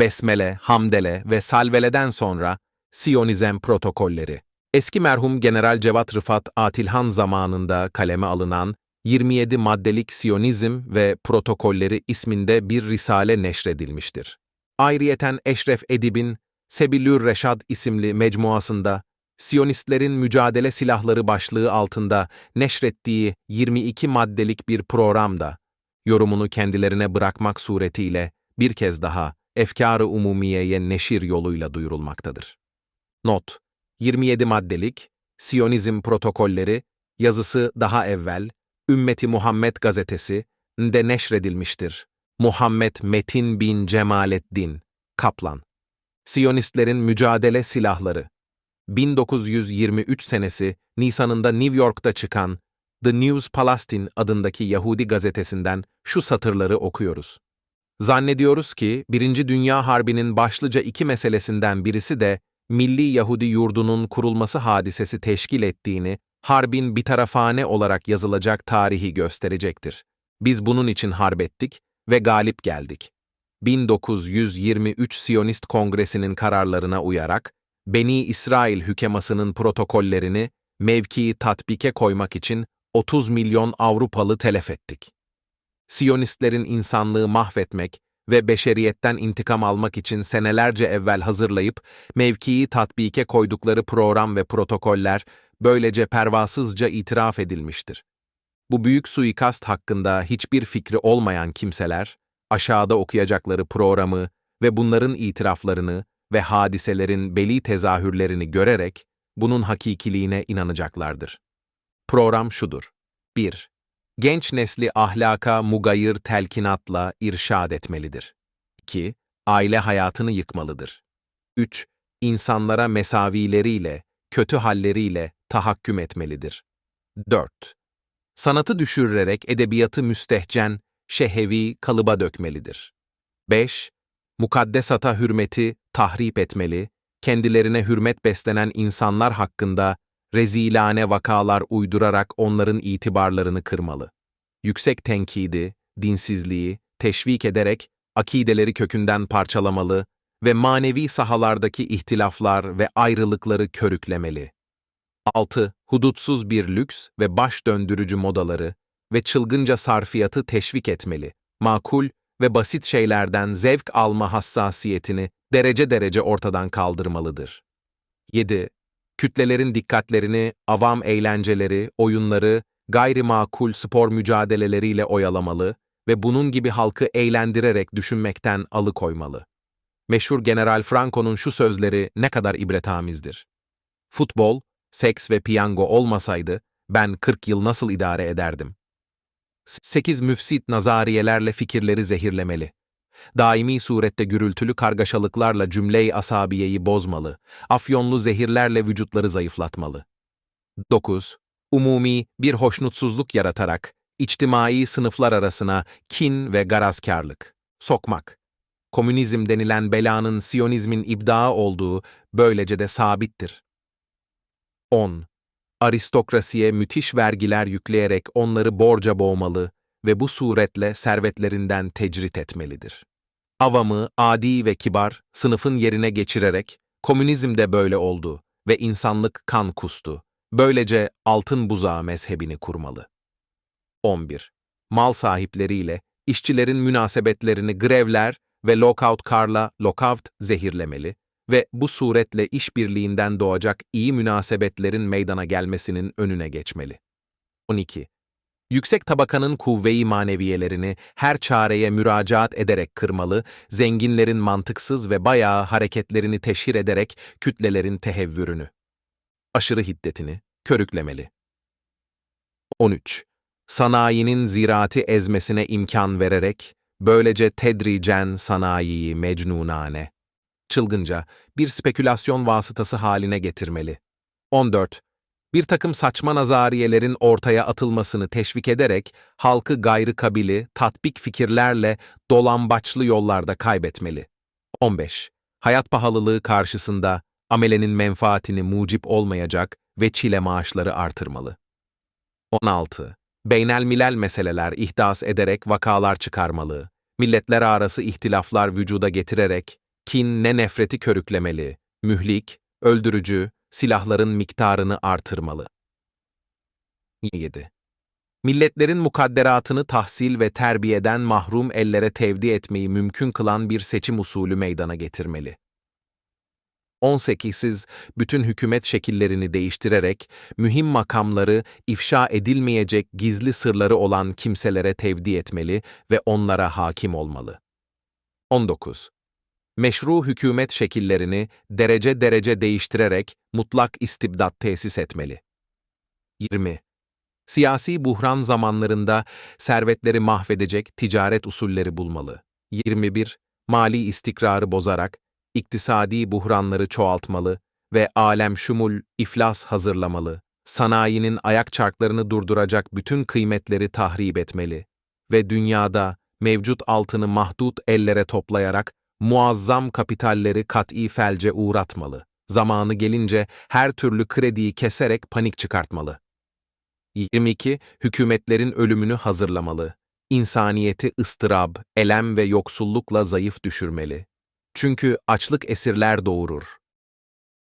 Besmele, Hamdele ve Salvele'den sonra Siyonizm protokolleri. Eski merhum General Cevat Rıfat Atilhan zamanında kaleme alınan 27 maddelik Siyonizm ve protokolleri isminde bir risale neşredilmiştir. Ayrıyeten Eşref Edib'in Sebilür Reşad isimli mecmuasında Siyonistlerin mücadele silahları başlığı altında neşrettiği 22 maddelik bir programda yorumunu kendilerine bırakmak suretiyle bir kez daha efkar-ı umumiyeye neşir yoluyla duyurulmaktadır. Not 27 maddelik Siyonizm protokolleri yazısı daha evvel Ümmeti Muhammed gazetesi de neşredilmiştir. Muhammed Metin bin Cemalettin Kaplan Siyonistlerin mücadele silahları 1923 senesi Nisan'ında New York'ta çıkan The News Palestine adındaki Yahudi gazetesinden şu satırları okuyoruz. Zannediyoruz ki Birinci Dünya Harbi'nin başlıca iki meselesinden birisi de Milli Yahudi Yurdu'nun kurulması hadisesi teşkil ettiğini, harbin bitarafane olarak yazılacak tarihi gösterecektir. Biz bunun için harbettik ve galip geldik. 1923 Siyonist Kongresi'nin kararlarına uyarak, Beni İsrail hükemasının protokollerini mevkii tatbike koymak için 30 milyon Avrupalı telef ettik. Siyonistlerin insanlığı mahvetmek ve beşeriyetten intikam almak için senelerce evvel hazırlayıp mevkii tatbike koydukları program ve protokoller böylece pervasızca itiraf edilmiştir. Bu büyük suikast hakkında hiçbir fikri olmayan kimseler, aşağıda okuyacakları programı ve bunların itiraflarını ve hadiselerin beli tezahürlerini görerek bunun hakikiliğine inanacaklardır. Program şudur. 1. Genç nesli ahlaka mugayır telkinatla irşad etmelidir. 2. Aile hayatını yıkmalıdır. 3. İnsanlara mesavileriyle, kötü halleriyle tahakküm etmelidir. 4. Sanatı düşürerek edebiyatı müstehcen, şehevi kalıba dökmelidir. 5. Mukaddesata hürmeti tahrip etmeli, kendilerine hürmet beslenen insanlar hakkında rezilane vakalar uydurarak onların itibarlarını kırmalı. Yüksek tenkidi, dinsizliği teşvik ederek akideleri kökünden parçalamalı ve manevi sahalardaki ihtilaflar ve ayrılıkları körüklemeli. 6. Hudutsuz bir lüks ve baş döndürücü modaları ve çılgınca sarfiyatı teşvik etmeli. Makul ve basit şeylerden zevk alma hassasiyetini derece derece ortadan kaldırmalıdır. 7. Kütlelerin dikkatlerini avam eğlenceleri, oyunları, gayrimakul spor mücadeleleriyle oyalamalı ve bunun gibi halkı eğlendirerek düşünmekten alıkoymalı. Meşhur General Franco'nun şu sözleri ne kadar ibretamizdir. Futbol, seks ve piyango olmasaydı ben 40 yıl nasıl idare ederdim? 8 müfsit nazariyelerle fikirleri zehirlemeli. Daimi surette gürültülü kargaşalıklarla cümle-i asabiyeyi bozmalı, afyonlu zehirlerle vücutları zayıflatmalı. 9. Umumi bir hoşnutsuzluk yaratarak, içtimai sınıflar arasına kin ve garazkarlık, sokmak. Komünizm denilen belanın Siyonizmin ibdağı olduğu böylece de sabittir. 10 aristokrasiye müthiş vergiler yükleyerek onları borca boğmalı ve bu suretle servetlerinden tecrit etmelidir. Avamı, adi ve kibar, sınıfın yerine geçirerek, komünizm de böyle oldu ve insanlık kan kustu. Böylece altın buzağı mezhebini kurmalı. 11. Mal sahipleriyle, işçilerin münasebetlerini grevler ve lockout karla lockout zehirlemeli, ve bu suretle işbirliğinden doğacak iyi münasebetlerin meydana gelmesinin önüne geçmeli. 12. Yüksek tabakanın kuvve-i maneviyelerini her çareye müracaat ederek kırmalı, zenginlerin mantıksız ve bayağı hareketlerini teşhir ederek kütlelerin tehevvürünü, aşırı hiddetini körüklemeli. 13. Sanayinin ziraati ezmesine imkan vererek, böylece tedricen sanayiyi mecnunane, çılgınca, bir spekülasyon vasıtası haline getirmeli. 14. Bir takım saçma nazariyelerin ortaya atılmasını teşvik ederek halkı gayrı kabili, tatbik fikirlerle dolambaçlı yollarda kaybetmeli. 15. Hayat pahalılığı karşısında amelenin menfaatini mucip olmayacak ve çile maaşları artırmalı. 16. Beynel milel meseleler ihdas ederek vakalar çıkarmalı, milletler arası ihtilaflar vücuda getirerek kin ne nefreti körüklemeli, mühlik, öldürücü, silahların miktarını artırmalı. 7. Milletlerin mukadderatını tahsil ve terbiyeden mahrum ellere tevdi etmeyi mümkün kılan bir seçim usulü meydana getirmeli. 18'siz bütün hükümet şekillerini değiştirerek mühim makamları ifşa edilmeyecek gizli sırları olan kimselere tevdi etmeli ve onlara hakim olmalı. 19. Meşru hükümet şekillerini derece derece değiştirerek mutlak istibdat tesis etmeli. 20. Siyasi buhran zamanlarında servetleri mahvedecek ticaret usulleri bulmalı. 21. Mali istikrarı bozarak iktisadi buhranları çoğaltmalı ve alem şumul iflas hazırlamalı. Sanayinin ayak çarklarını durduracak bütün kıymetleri tahrip etmeli ve dünyada mevcut altını mahdut ellere toplayarak muazzam kapitalleri kat'i felce uğratmalı. Zamanı gelince her türlü krediyi keserek panik çıkartmalı. 22. Hükümetlerin ölümünü hazırlamalı. İnsaniyeti ıstırab, elem ve yoksullukla zayıf düşürmeli. Çünkü açlık esirler doğurur.